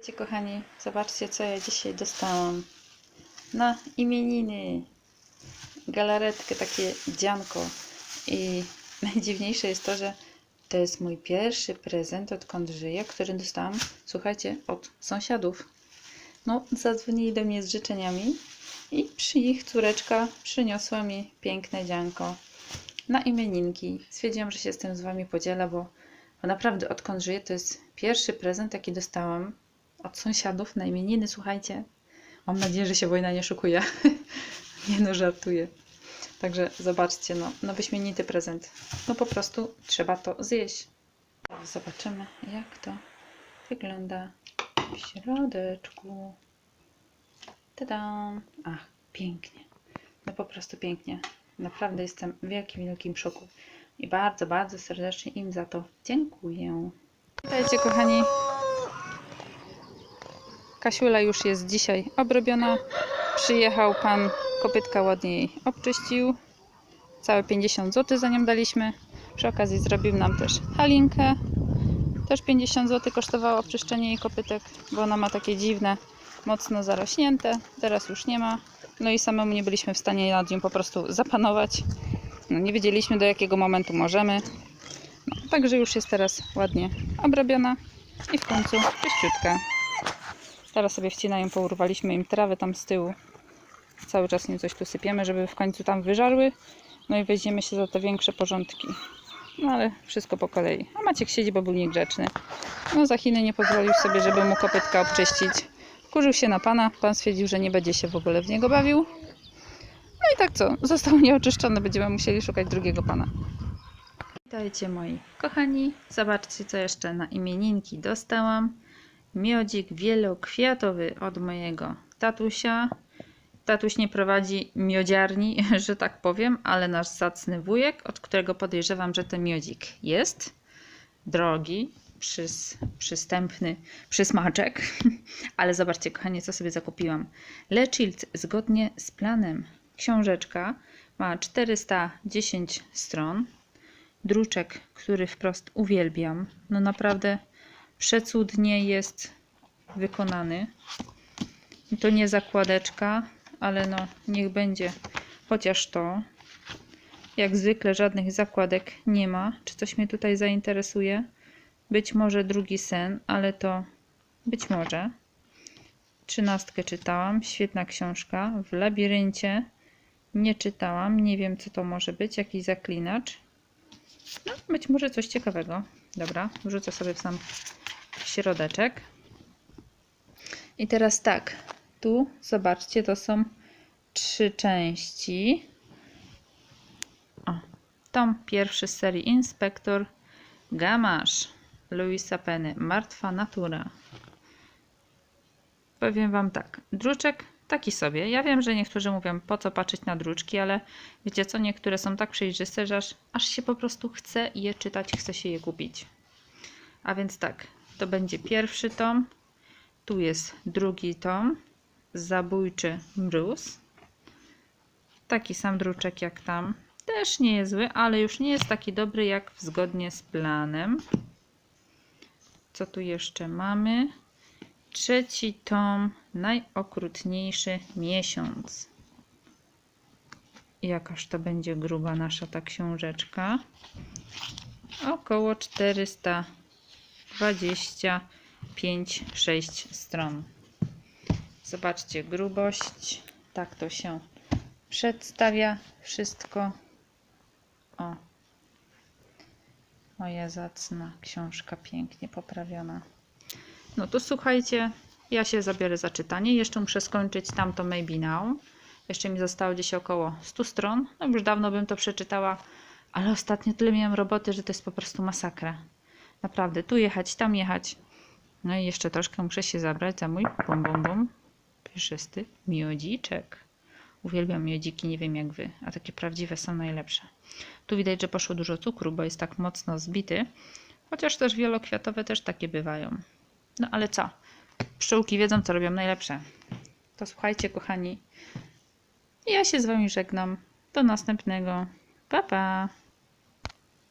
Wiecie, kochani, zobaczcie, co ja dzisiaj dostałam na imieniny. Galaretkę, takie dzianko. I najdziwniejsze jest to, że to jest mój pierwszy prezent, odkąd żyję, który dostałam, słuchajcie, od sąsiadów. No, zadzwonili do mnie z życzeniami i przy ich córeczka przyniosła mi piękne dzianko na imieninki. Stwierdziłam, że się z tym z Wami podzielę, bo, bo naprawdę odkąd żyję, to jest pierwszy prezent, jaki dostałam od sąsiadów na imieniny, słuchajcie. Mam nadzieję, że się wojna nie szukuje. nie no, żartuję. Także zobaczcie, no, no wyśmienity prezent. No po prostu trzeba to zjeść. Zobaczymy, jak to wygląda w środeczku. Tada! Ach, pięknie. No po prostu pięknie. Naprawdę jestem w wielkim, wielkim szoku. I bardzo, bardzo serdecznie im za to dziękuję. Witajcie, kochani. Kasiula już jest dzisiaj obrobiona. Przyjechał pan, kopytka ładnie jej obczyścił. Całe 50 zł za nią daliśmy. Przy okazji zrobił nam też halinkę. Też 50 zł kosztowało obczyszczenie jej kopytek, bo ona ma takie dziwne, mocno zarośnięte. Teraz już nie ma. No i samemu nie byliśmy w stanie nad nią po prostu zapanować. No, nie wiedzieliśmy do jakiego momentu możemy. No, także już jest teraz ładnie obrobiona i w końcu czyściutka. Teraz sobie wcinają, pourwaliśmy im trawę tam z tyłu. Cały czas im coś tu sypiemy, żeby w końcu tam wyżarły. No i weźmiemy się za te większe porządki. No ale wszystko po kolei. A Maciek siedzi, bo był niegrzeczny. No za Chiny nie pozwolił sobie, żeby mu kopytka obczyścić. Kurzył się na pana. Pan stwierdził, że nie będzie się w ogóle w niego bawił. No i tak co? Został nieoczyszczony. Będziemy musieli szukać drugiego pana. Witajcie moi kochani. Zobaczcie, co jeszcze na imieninki dostałam. Miodzik wielokwiatowy od mojego tatusia. Tatuś nie prowadzi miodziarni, że tak powiem, ale nasz zacny wujek, od którego podejrzewam, że ten miodzik jest. Drogi, przys, przystępny przysmaczek. Ale zobaczcie, kochanie, co sobie zakupiłam. Lechild zgodnie z planem. Książeczka ma 410 stron. Druczek, który wprost uwielbiam. No naprawdę przecudnie jest wykonany. To nie zakładeczka, ale no niech będzie chociaż to. Jak zwykle żadnych zakładek nie ma. Czy coś mnie tutaj zainteresuje? Być może drugi sen, ale to być może. Trzynastkę czytałam, świetna książka. W labiryncie nie czytałam, nie wiem co to może być, jakiś zaklinacz. No, być może coś ciekawego. Dobra, wrzucę sobie w sam środeczek. I teraz tak, tu zobaczcie, to są trzy części. O, tom pierwszy z serii Inspektor Gamasz Louisa Penny, Martwa Natura. Powiem Wam tak, druczek taki sobie. Ja wiem, że niektórzy mówią, po co patrzeć na druczki, ale wiecie co, niektóre są tak przejrzyste, że aż, aż się po prostu chce je czytać, chce się je kupić. A więc tak, to będzie pierwszy tom, tu jest drugi tom, Zabójczy Mróz. Taki sam druczek jak tam. Też nie jest zły, ale już nie jest taki dobry jak zgodnie z planem. Co tu jeszcze mamy? Trzeci tom, najokrutniejszy miesiąc. Jakaż to będzie gruba nasza ta książeczka. Około 425-6 stron. Zobaczcie grubość. Tak to się przedstawia wszystko. O. Moja zacna książka pięknie poprawiona. No to słuchajcie, ja się zabiorę za czytanie. Jeszcze muszę skończyć tamto Maybe Now. Jeszcze mi zostało gdzieś około 100 stron. No już dawno bym to przeczytała, ale ostatnio tyle miałam roboty, że to jest po prostu masakra. Naprawdę, tu jechać, tam jechać. No i jeszcze troszkę muszę się zabrać za mój bum bum bum pyszysty miodziczek. Uwielbiam miodziki, nie wiem jak wy, a takie prawdziwe są najlepsze. Tu widać, że poszło dużo cukru, bo jest tak mocno zbity. Chociaż też wielokwiatowe też takie bywają. No ale co? Pszczółki wiedzą, co robią najlepsze. To słuchajcie, kochani. Ja się z wami żegnam. Do następnego. Pa, pa.